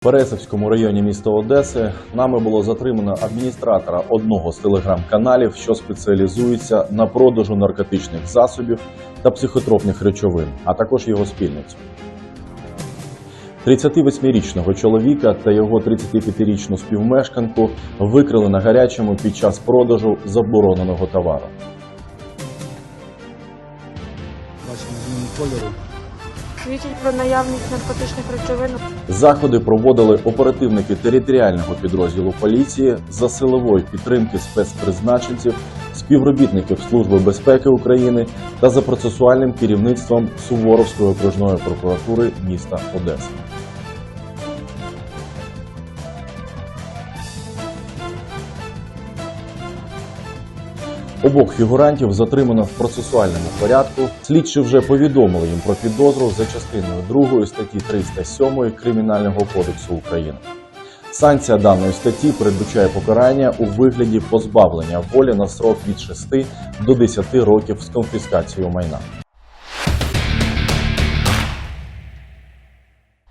В Пересівському районі міста Одеси нами було затримано адміністратора одного з телеграм-каналів, що спеціалізується на продажу наркотичних засобів та психотропних речовин, а також його спільницю. 38-річного чоловіка та його 35-річну співмешканку викрили на гарячому під час продажу забороненого товару. Бачимо кольору. Свідчить про наявність наркотичних речовин Заходи проводили оперативники територіального підрозділу поліції за силової підтримки спецпризначенців, співробітників Служби безпеки України та за процесуальним керівництвом Суворовської окружної прокуратури міста Одеси. Обох фігурантів затримано в процесуальному порядку. Слідчі вже повідомили їм про підозру за частиною 2 статті 307 Кримінального кодексу України. Санкція даної статті передбачає покарання у вигляді позбавлення волі на срок від 6 до 10 років з конфіскацією майна.